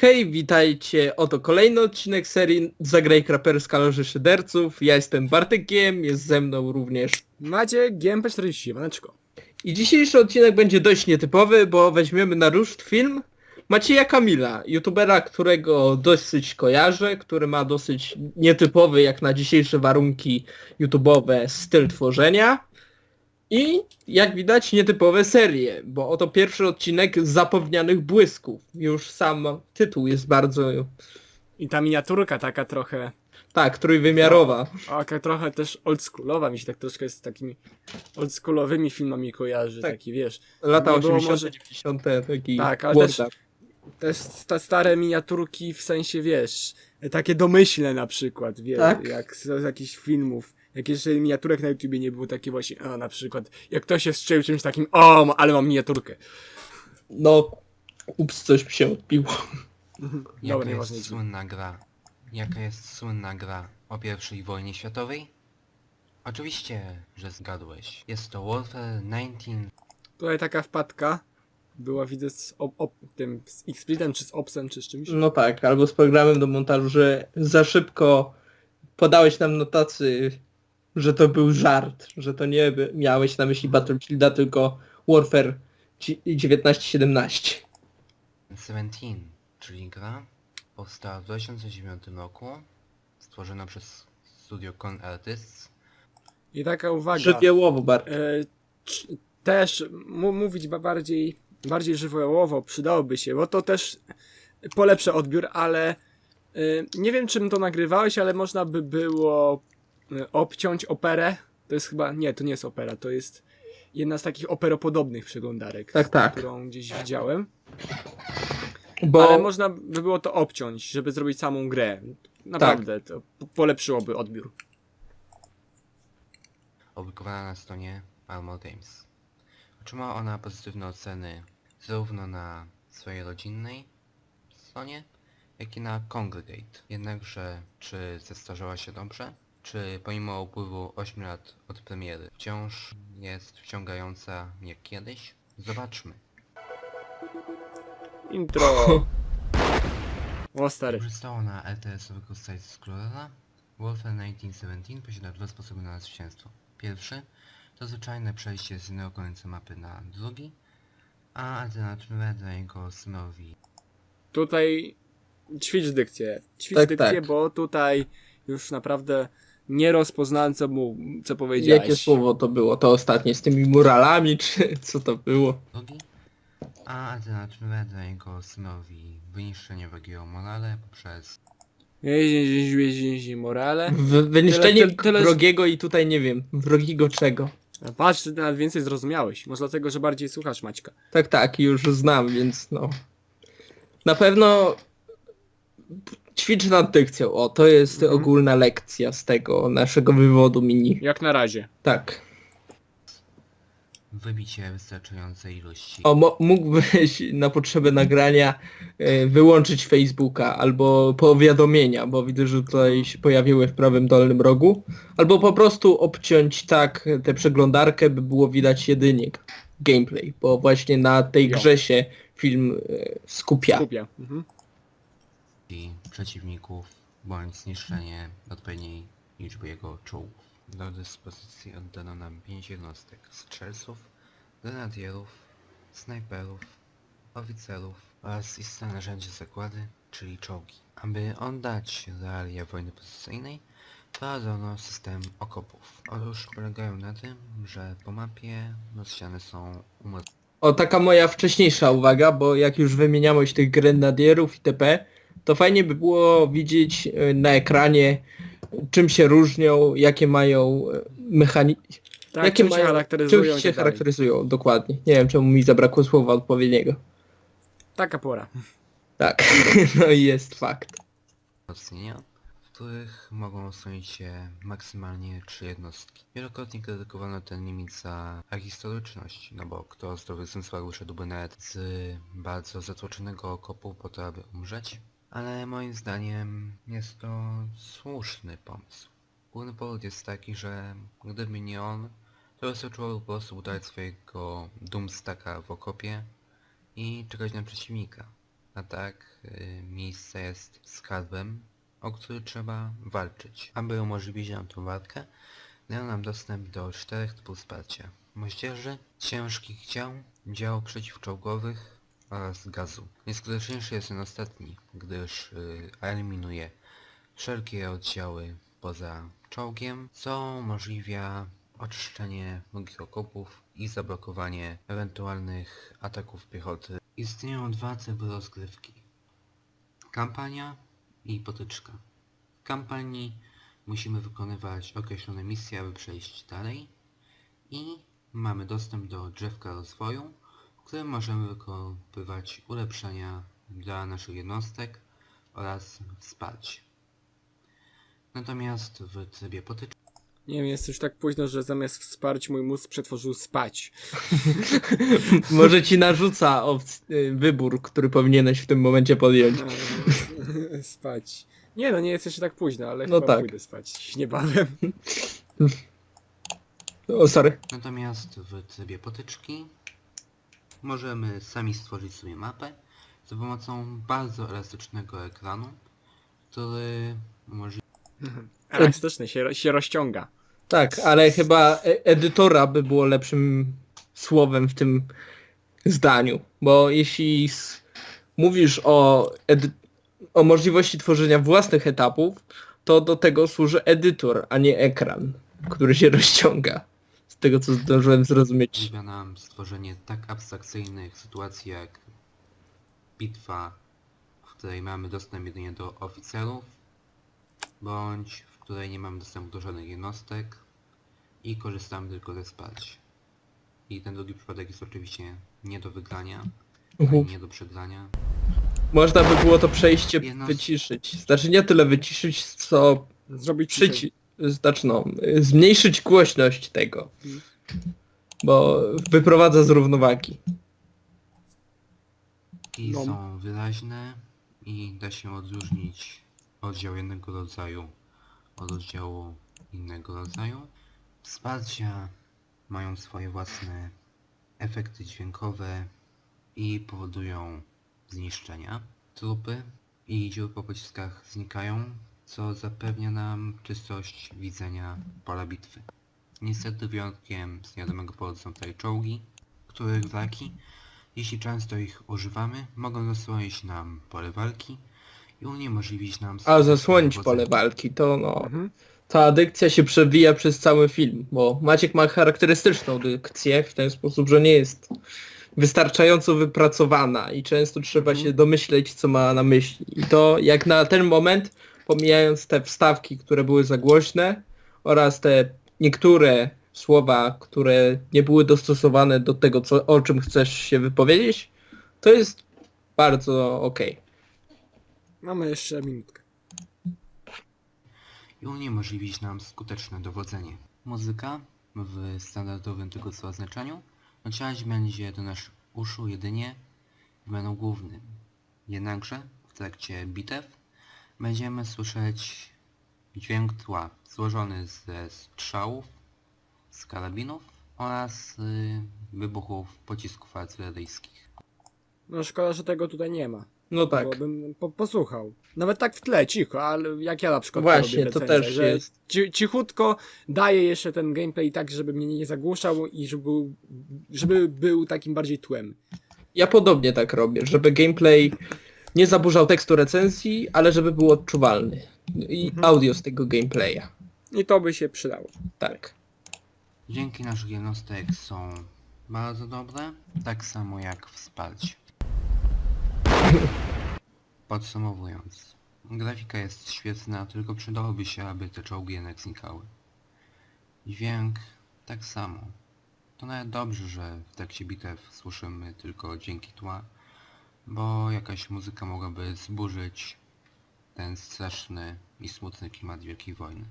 Hej, witajcie. Oto kolejny odcinek serii Zagraj Kraperska Loży Szyderców. Ja jestem Bartykiem, jest ze mną również. Macie GMP40, maneczko. I dzisiejszy odcinek będzie dość nietypowy, bo weźmiemy na ruszt film Macieja Kamila, youtubera, którego dosyć kojarzę, który ma dosyć nietypowy jak na dzisiejsze warunki youtubowe styl tworzenia. I jak widać nietypowe serie, bo oto pierwszy odcinek Zapewnianych Błysków. Już sam tytuł jest bardzo I ta miniaturka taka trochę, Tak, trójwymiarowa. taka trochę też oldschoolowa mi się tak troszkę z takimi oldschoolowymi filmami kojarzy, Tak. taki wiesz. Lata Nie było 80., może- 90. taki Tak, ale też- Też te stare miniaturki w sensie, wiesz, takie domyślne na przykład, wiesz, Tak. jak z, z jakichś filmów. Jak jeszcze miniaturek na YouTubie nie było takie właśnie, a na przykład, jak ktoś się strzelił czymś takim, o, ale mam miniaturkę. No, ups, coś mi się odbiło. Dobra, Jaka nieważne. jest słynna gra? Jaka jest słynna gra o pierwszej wojnie światowej? Oczywiście, że zgadłeś. Jest to Warfare 19 Tutaj taka wpadka była, widzę, z op, op, tym, z X-Splitem, czy z Opsem, czy z czymś. No tak, albo z programem do montażu, że za szybko podałeś nam notacy, że to był żart, że to nie miałeś na myśli Battlefielda, tylko Warfare dzi- 1917. 17, czyli gra powstała w 2009 roku, stworzona przez studio Con Artists. I taka uwaga. Żywiołowo bardzo. E, też mu, mówić ba- bardziej, bardziej żywiołowo przydałoby się, bo to też polepszy odbiór, ale e, nie wiem czym to nagrywałeś, ale można by było obciąć operę. To jest chyba, nie, to nie jest opera, to jest jedna z takich operopodobnych przeglądarek, Tak, tak. którą gdzieś widziałem. Bo Ale można by było to obciąć, żeby zrobić samą grę. Naprawdę, to po- polepszyłoby odbiór. opublikowana na stronie Armor Games. Otrzymała ona pozytywne oceny zarówno na swojej rodzinnej stronie, jak i na Congregate. Jednakże, czy zestarzała się dobrze? Czy pomimo upływu 8 lat od premiery wciąż jest wciągająca jak kiedyś? Zobaczmy. Intro. O stary. Korzystało na LTS-owego Side Explorera. Warfare 1917 posiada dwa sposoby na zwycięstwo. Pierwszy to zwyczajne przejście z jednego końca mapy na drugi, a alternatywę daje go synowi Tutaj ćwicz dykcję. Ćwicz Tak, dykcję, tak. bo tutaj już naprawdę nie rozpoznałem co, mu, co powiedziałeś. jakie słowo to było? To ostatnie z tymi muralami, czy co to było? drugi, a alternatywę daje go synowi wyniszczenie wrogiego morale poprzez Jeździ, jeździ, jeździ, morale. W- Wyniszczenie Tyle- tyle- wrogiego i tutaj nie wiem, wrogiego czego. A Patrz, ty nawet więcej zrozumiałeś. Może dlatego, że bardziej słuchasz Maćka. Tak, tak, już znam, więc no. Na pewno ćwicz nad dykcją. O, to jest Mhm. ogólna lekcja z tego naszego wywodu mini. Jak na razie. Tak. wybicie wystarczającej ilości O, mo- mógłbyś na potrzeby nagrania e, wyłączyć Facebooka albo powiadomienia, bo widzę, że tutaj się pojawiły w prawym dolnym rogu. Albo po prostu obciąć tak tę przeglądarkę, by było widać jedynie gameplay, bo właśnie na tej Jo. grze się film e, skupia. Skupia. Mhm. Przeciwników bądź zniszczenie odpowiedniej liczby jego czołgów. Do dyspozycji oddano nam 5 jednostek strzelców, grenadierów, snajperów, oficerów oraz istne narzędzie zakłady, czyli czołgi. Aby oddać realia wojny pozycyjnej, prowadzono system okopów. Otóż polegają na tym, że po mapie rozsiane są umocnione O, taka moja wcześniejsza uwaga, bo jak już wymieniałeś tych grenadierów itp., to fajnie by było widzieć e, na ekranie, czym się różnią, jakie mają mechaniki, Tak, jakie czym się mają, charakteryzują czym się tak dalej. charakteryzują, dokładnie. Nie wiem, czemu mi zabrakło słowa odpowiedniego. Taka pora. Tak, no i jest fakt. wzmocnienia, w których mogą chronić się maksymalnie trzy jednostki. Wielokrotnie krytykowano ten limit za ahistoryczność, no bo kto w zdrowych zmysłach wyszedłby nawet z bardzo zatłoczonego okopu po to, aby umrzeć? Ale moim zdaniem jest to słuszny pomysł. Główny powód jest taki, że gdyby nie on, to wystarczyłoby po prostu udać swojego Doomstacka w okopie i czekać na przeciwnika. a tak y, miejsce jest skarbem, o który trzeba walczyć. Aby umożliwić nam tą walkę, dają nam dostęp do czterech typów wsparcia. Moździerzy, ciężkich dział, dział przeciwczołgowych oraz gazu. Najskuteczniejszy jest ten ostatni, gdyż y, eliminuje wszelkie oddziały poza czołgiem, co umożliwia oczyszczenie mnogich okopów i zablokowanie ewentualnych ataków piechoty. Istnieją dwa typy rozgrywki. Kampania i potyczka. W kampanii musimy wykonywać określone misje, aby przejść dalej i mamy dostęp do drzewka rozwoju, którym możemy wykonywać ulepszenia dla naszych jednostek oraz wsparcie. Natomiast w trybie potyczki Nie wiem, jest już tak późno, że zamiast wsparć mój mózg przetworzył spać. Może ci narzuca y, wybór, który powinieneś w tym momencie podjąć. No, spać. Nie no, nie jest jeszcze tak późno, ale No chyba tak. pójdę spać niebawem. O, sorry. Natomiast w trybie potyczki możemy sami stworzyć sobie mapę za pomocą bardzo elastycznego ekranu, który umożliwia Elastyczny, się, się rozciąga. Tak, ale chyba e- edytora by było lepszym słowem w tym zdaniu, bo jeśli mówisz o, o możliwości tworzenia własnych etapów, to do tego służy edytor, a nie ekran, który się rozciąga. Tego co zdążyłem zrozumieć. nam stworzenie tak abstrakcyjnych sytuacji jak bitwa, w której mamy dostęp jedynie do oficerów, bądź w której nie mamy dostępu do żadnych jednostek i korzystamy tylko ze wsparcia. I ten drugi przypadek jest oczywiście nie do wygrania, ani nie do przegrania. Można by było to przejście Jedno- wyciszyć. Znaczy nie tyle wyciszyć, co Zrobić przyci... Znaczy no, zmniejszyć głośność tego. Bo wyprowadza z równowagi. I No. są wyraźne i da się odróżnić oddział jednego rodzaju od oddziału innego rodzaju. Wsparcia mają swoje własne efekty dźwiękowe i powodują zniszczenia. Trupy i dziury po pociskach znikają, co zapewnia nam czystość widzenia pola bitwy. Niestety wyjątkiem z niewiadomego powodu są tutaj czołgi, których wraki jeśli często ich używamy, mogą zasłonić nam pole walki i uniemożliwić nam... A zasłonić pole walki, to no... Mhm. Ta adykcja się przewija przez cały film, bo Maciek ma charakterystyczną dykcję w ten sposób, że nie jest wystarczająco wypracowana i często trzeba Mhm. się domyśleć, co ma na myśli. I to jak na ten moment, pomijając te wstawki, które były za głośne oraz te niektóre słowa, które nie były dostosowane do tego, co, o czym chcesz się wypowiedzieć, to jest bardzo okej. Mamy jeszcze minutkę. i uniemożliwić nam skuteczne dowodzenie. Muzyka w standardowym tego co oznaczeniu docierać będzie do naszych uszu jedynie w menu głównym. Jednakże w trakcie bitew będziemy słyszeć dźwięk tła złożony ze strzałów, z karabinów oraz y, wybuchów pocisków artyleryjskich. No szkoda, że tego tutaj nie ma. No tak. Bo bym po, posłuchał. Nawet tak w tle, cicho, ale jak ja na przykład Właśnie, robię to recenzję, też że jest. Ci, cichutko daję jeszcze ten gameplay tak, żeby mnie nie zagłuszał i żeby był, żeby był takim bardziej tłem. Ja podobnie tak robię, żeby gameplay nie zaburzał tekstu recenzji, ale żeby był odczuwalny. I Mhm. audio z tego gameplaya. I to by się przydało. Tak. Dźwięki naszych jednostek są bardzo dobre, tak samo jak wsparcie. Podsumowując, grafika jest świetna, tylko przydałoby się, aby te czołgi jednak znikały. Dźwięk tak samo. To nawet dobrze, że w trakcie bitew słyszymy tylko dźwięki tła, bo jakaś muzyka mogłaby zburzyć ten straszny i smutny klimat Wielkiej Wojny.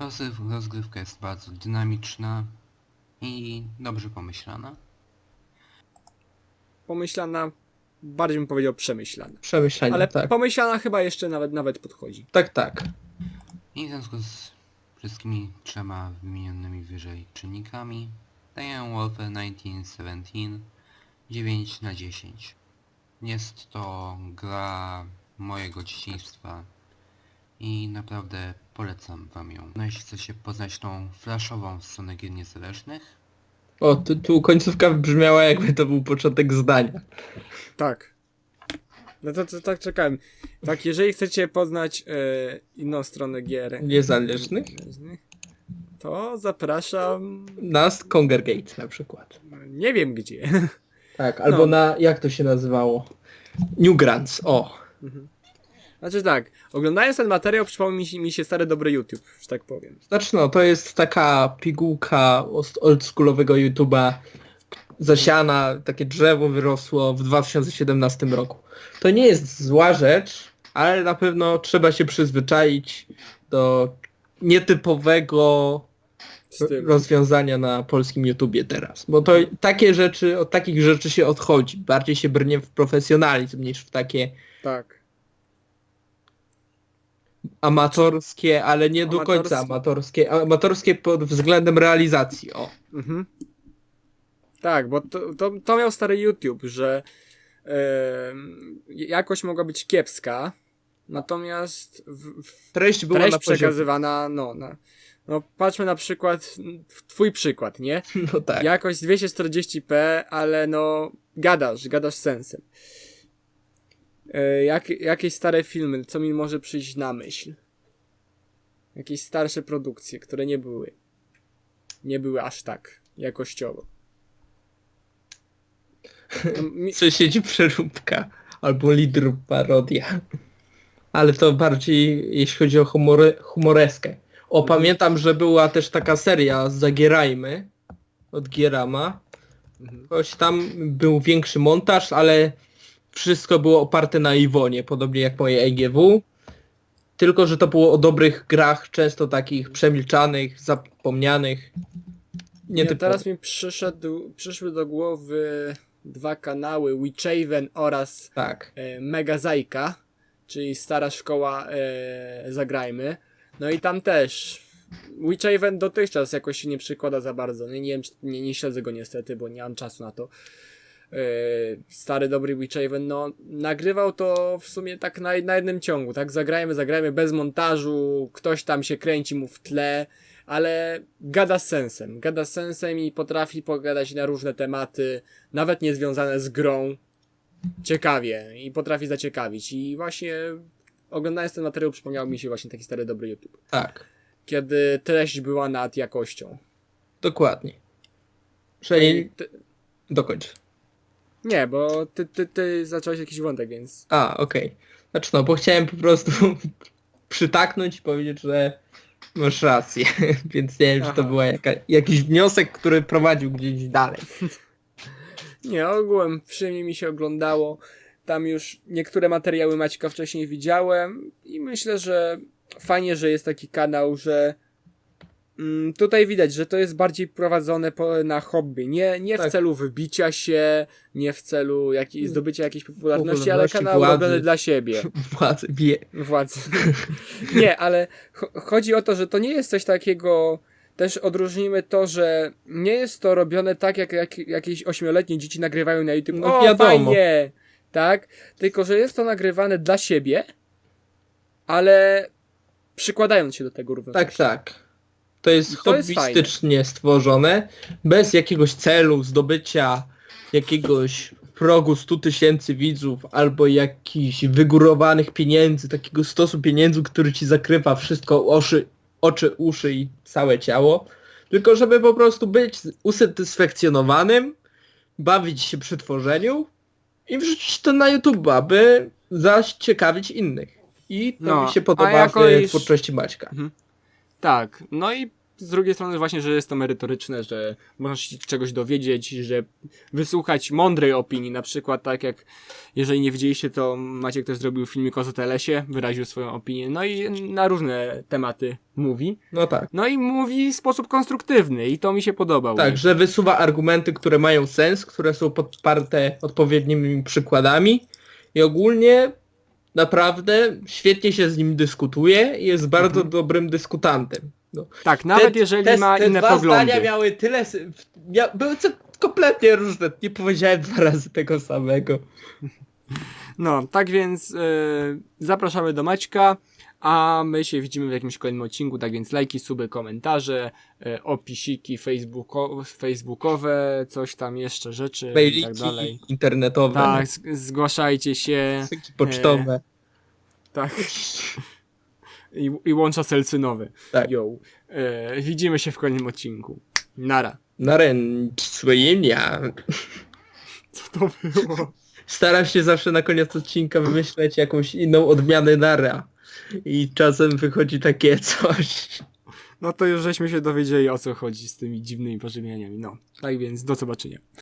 Rozgryw- Rozgrywka jest bardzo dynamiczna i dobrze pomyślana. Pomyślana, bardziej bym powiedział przemyślana. Przemyślenie, Ale tak. pomyślana chyba jeszcze nawet nawet podchodzi. Tak, tak. I w związku z wszystkimi trzema wymienionymi wyżej czynnikami daję Wolfer 1917 9 na 10. Jest to gra mojego dzieciństwa i naprawdę polecam wam ją. No jeśli chcecie poznać tą flashową stronę gier niezależnych, O, tu, tu końcówka brzmiała jakby to był początek zdania. Tak. No to, to tak czekałem. Tak, jeżeli chcecie poznać e, inną stronę gier Niezależnych? to zapraszam. Na Congregate na przykład. Nie wiem gdzie. Tak, albo No. na, jak to się nazywało? Newgrounds, o. Znaczy tak, oglądając ten materiał przypomniał mi się, mi się stary dobry YouTube, że tak powiem. Znaczy no, to jest taka pigułka old- oldschoolowego YouTube'a zasiana, takie drzewo wyrosło w 2017 roku. To nie jest zła rzecz, ale na pewno trzeba się przyzwyczaić do nietypowego. Rozwiązania na polskim YouTubie teraz. Bo to takie rzeczy, od takich rzeczy się odchodzi. Bardziej się brnie w profesjonalizm niż w takie Tak. amatorskie, ale nie do końca Amatorskie. amatorskie. Pod względem realizacji, o. Mhm. Tak, bo to, to, to miał stary YouTube, że em, jakość mogła być kiepska, natomiast w, w Treść była treść przekazywana, no, na, no patrzmy na przykład, twój przykład, nie? No tak. Jakość 240p, ale no gadasz, gadasz sensem. E, jak, jakieś stare filmy, co mi może przyjść na myśl? Jakieś starsze produkcje, które nie były. Nie były aż tak jakościowo. No, mi, Co siedzi przeróbka albo lider parodia. Ale to bardziej jeśli chodzi o humory, humoreskę. O, Mhm. pamiętam, że była też taka seria Zagierajmy od Gierama. Mhm. Choć tam był większy montaż, ale wszystko było oparte na Iwonie, podobnie jak moje EGW. Tylko, że to było o dobrych grach, często takich przemilczanych, zapomnianych. Nie, Nie, teraz mi przyszedł, przyszły do głowy dwa kanały, Witchaven oraz Tak. e, Mega Zajka, czyli stara szkoła e, Zagrajmy. No i tam też Witchaven dotychczas jakoś się nie przykłada za bardzo. Nie, nie wiem, nie, nie śledzę go niestety, bo nie mam czasu na to. E, stary, dobry Witchaven, no nagrywał to w sumie tak na, na jednym ciągu, tak? Zagrajmy, zagrajmy bez montażu, ktoś tam się kręci mu w tle, ale gada z sensem. Gada z sensem i potrafi pogadać na różne tematy, nawet niezwiązane z grą, ciekawie i potrafi zaciekawić. I właśnie oglądając ten materiał przypomniał mi się właśnie taki stary dobry YouTube. Tak. Kiedy treść była nad jakością. Dokładnie. Czyli ty, dokończ. nie, bo ty, ty, ty zacząłeś jakiś wątek, więc. A, okej. Znaczy no, bo chciałem po prostu przytaknąć i powiedzieć, że masz rację. Więc nie wiem, czy to Aha. jaka, jakiś wniosek, który prowadził gdzieś dalej. Nie, ogółem przyjemnie mi się oglądało. Tam już niektóre materiały Maćka wcześniej widziałem i myślę, że fajnie, że jest taki kanał, że mm, tutaj widać, że to jest bardziej prowadzone po, na hobby. Nie, nie w Tak. celu wybicia się, nie w celu jakiej, zdobycia jakiejś popularności, ale kanał władzy. robiony dla siebie. Władzy wie. Władzy. nie, ale cho- chodzi o to, że to nie jest coś takiego. Też odróżnimy to, że nie jest to robione tak, jak, jak jakieś ośmioletnie dzieci nagrywają na YouTube. No o, wiadomo. fajnie! Tak? Tylko, że jest to nagrywane dla siebie, ale przykładając się do tego równocześnie. Tak, tak. To jest To jest hobbystycznie stworzone, bez jakiegoś celu zdobycia jakiegoś progu 100 tysięcy widzów albo jakichś wygórowanych pieniędzy, takiego stosu pieniędzy, który ci zakrywa wszystko, oszy, oczy, uszy i całe ciało. Tylko żeby po prostu być usatysfakcjonowanym, bawić się przy tworzeniu i wrzucić to na YouTube, aby zaciekawić innych. I to No, mi się a podoba jako w iż- twórczości Maćka. Tak, no i z drugiej strony właśnie, że jest to merytoryczne, że można się czegoś dowiedzieć, że wysłuchać mądrej opinii, na przykład tak jak, jeżeli nie widzieliście, to Maciek też zrobił filmik o ZLS-ie, wyraził swoją opinię, no i na różne tematy mówi. No tak. No i mówi w sposób konstruktywny i to mi się podobało. Tak, że wysuwa argumenty, które mają sens, które są podparte odpowiednimi przykładami i ogólnie naprawdę świetnie się z nim dyskutuje i jest bardzo Mhm. dobrym dyskutantem. No. Tak, nawet Te- jeżeli te, ma te inne dwa poglądy. zdania miały tyle... Mia, były co, kompletnie różne. Nie powiedziałem dwa razy tego samego. No, tak więc e, zapraszamy do Maćka, a my się widzimy w jakimś kolejnym odcinku, tak więc lajki, suby, komentarze, e, opisiki facebooko facebookowe, coś tam jeszcze, rzeczy i Mailiki tak dalej. internetowe, Tak, zgłaszajcie się, styki pocztowe. tak. I, i łącza selcynowy. Tak. Yo. E, widzimy się w kolejnym odcinku. Nara. Na ręcz swojenia. Co to było? Staram się zawsze na koniec odcinka wymyśleć jakąś inną odmianę nara. I czasem wychodzi takie coś. No to już żeśmy się dowiedzieli o co chodzi z tymi dziwnymi pożywieniami. No, tak więc do zobaczenia.